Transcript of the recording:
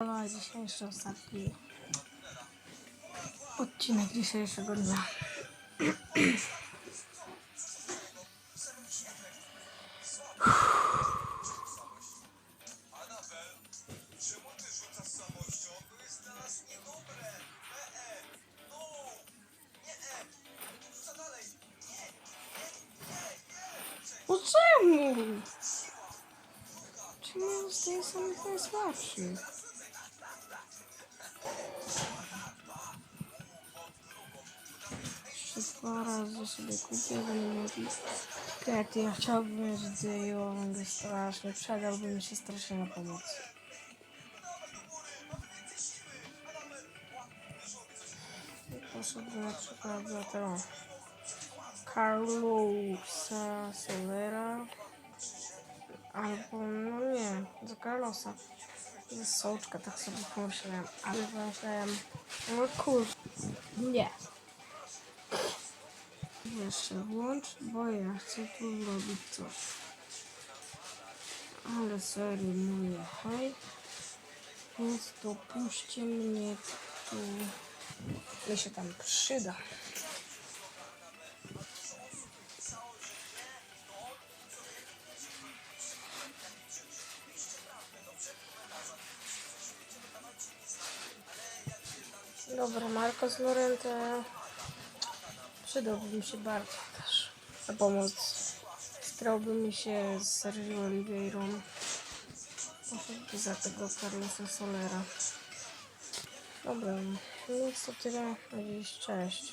A dzisiejszy ostatni odcinek dzisiejszego dnia. No czemu? Czemu ja zostaję samych dwa razy sobie kupię, będę mieć krety. Ja chciałbym mieć dzieją, strasznie. Przydałby mi się strasznie na pomoc. I poszedłby na przykład za tego Carlosa Solera. Albo, no nie, za Carlosa. Za Sołczka, tak sobie pomyślałem. Ale pomyślałem, no kurczę, nie. Jeszcze włącz, bo ja chcę tu zrobić coś. Ale serio mówię, hej. Więc dopuśćcie mnie tu. Mi się tam przyda. Dobra, Marcos Lorente przydałby mi się bardzo też na pomoc. Strałby mi się z Sergio Oliveirą. Poszedłby za tego Carlosa Solera. Dobra, no to tyle na dziś. Cześć.